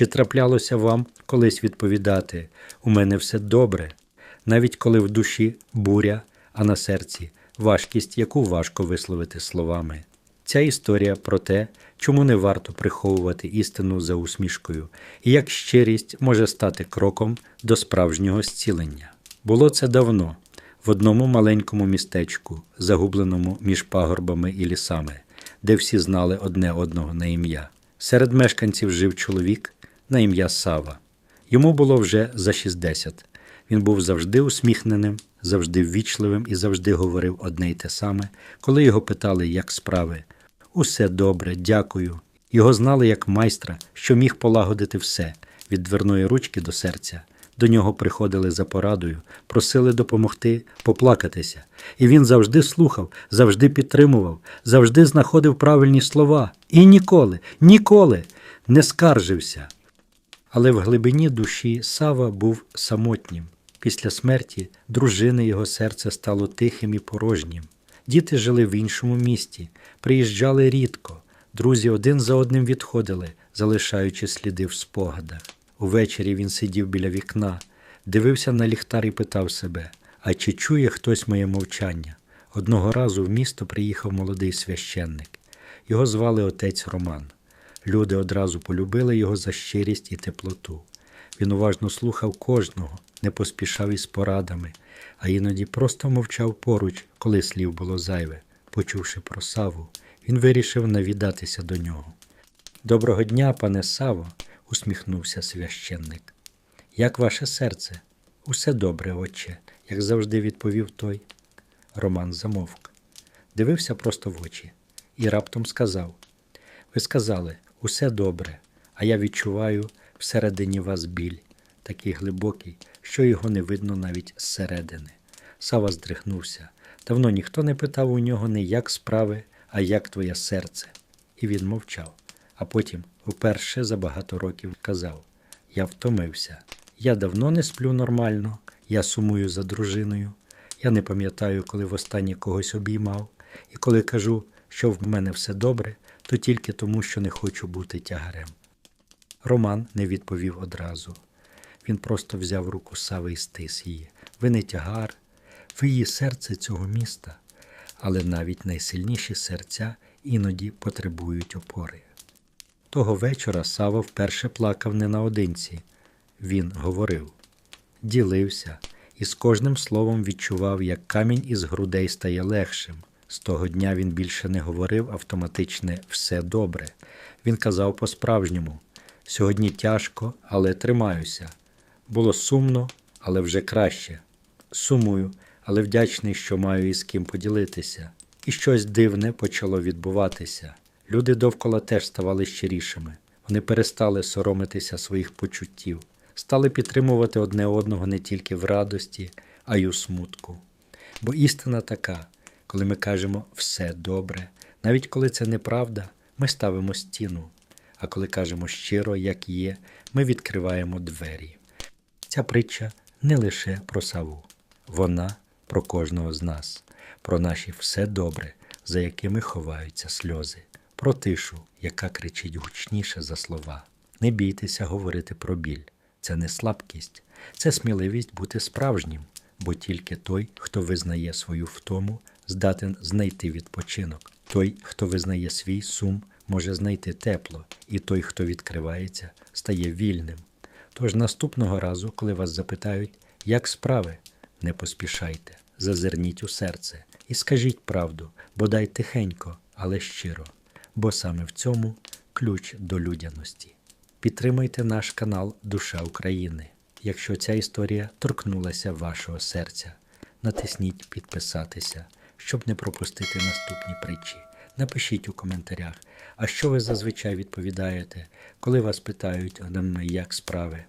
Чи траплялося вам колись відповідати У мене все добре, навіть коли в душі буря, а на серці важкість, яку важко висловити словами. Ця історія про те, чому не варто приховувати істину за усмішкою, і як щирість може стати кроком до справжнього зцілення. Було це давно, в одному маленькому містечку, загубленому між пагорбами і лісами, де всі знали одне одного на ім'я. Серед мешканців жив чоловік на ім'я Сава. Йому було вже за 60. Він був завжди усміхненим, завжди ввічливим і завжди говорив одне й те саме, коли його питали, як справи. Усе добре, дякую. Його знали як майстра, що міг полагодити все від дверної ручки до серця. До нього приходили за порадою, просили допомогти, поплакатися. І він завжди слухав, завжди підтримував, завжди знаходив правильні слова. І ніколи, ніколи не скаржився. Але в глибині душі Сава був самотнім. Після смерті дружини його серце стало тихим і порожнім. Діти жили в іншому місті, приїжджали рідко. Друзі один за одним відходили, залишаючи сліди в спогадах. Увечері він сидів біля вікна, дивився на ліхтар і питав себе: а чи чує хтось моє мовчання? Одного разу в місто приїхав молодий священник. Його звали отець Роман. Люди одразу полюбили його за щирість і теплоту. Він уважно слухав кожного, не поспішав із порадами, а іноді просто мовчав поруч, коли слів було зайве. Почувши про Саву, він вирішив навідатися до нього. Доброго дня, пане Саво, усміхнувся священник. Як ваше серце? Усе добре, отче, як завжди відповів той. Роман замовк, дивився просто в очі і раптом сказав: Ви сказали, усе добре, а я відчуваю всередині вас біль, такий глибокий, що його не видно навіть зсередини. Сава здригнувся. Давно ніхто не питав у нього не як справи, а як твоє серце. І він мовчав. А потім, вперше за багато років, казав: Я втомився. Я давно не сплю нормально, я сумую за дружиною. Я не пам'ятаю, коли востаннє когось обіймав, і коли кажу, що в мене все добре, то тільки тому, що не хочу бути тягарем. Роман не відповів одразу. Він просто взяв руку Сави і стис її. Ви не тягар, ви її серце цього міста, але навіть найсильніші серця іноді потребують опори. Того вечора Сава вперше плакав не наодинці. Він говорив, ділився і з кожним словом відчував, як камінь із грудей стає легшим. З того дня він більше не говорив автоматичне все добре. Він казав по-справжньому сьогодні тяжко, але тримаюся. Було сумно, але вже краще. Сумую, але вдячний, що маю із ким поділитися. І щось дивне почало відбуватися. Люди довкола теж ставали щирішими. Вони перестали соромитися своїх почуттів, стали підтримувати одне одного не тільки в радості, а й у смутку. Бо істина така, коли ми кажемо все добре, навіть коли це неправда, ми ставимо стіну, а коли кажемо щиро, як є, ми відкриваємо двері. Ця притча не лише про саву, вона про кожного з нас, про наші все добре, за якими ховаються сльози, про тишу, яка кричить гучніше за слова. Не бійтеся говорити про біль. Це не слабкість, це сміливість бути справжнім, бо тільки той, хто визнає свою втому, здатен знайти відпочинок. Той, хто визнає свій сум, може знайти тепло, і той, хто відкривається, стає вільним. Тож наступного разу, коли вас запитають, як справи, не поспішайте, зазирніть у серце і скажіть правду, бодай тихенько, але щиро, бо саме в цьому ключ до людяності. Підтримуйте наш канал Душа України. Якщо ця історія торкнулася вашого серця, натисніть підписатися, щоб не пропустити наступні притчі. Напишіть у коментарях, а що ви зазвичай відповідаєте, коли вас питають, як справи.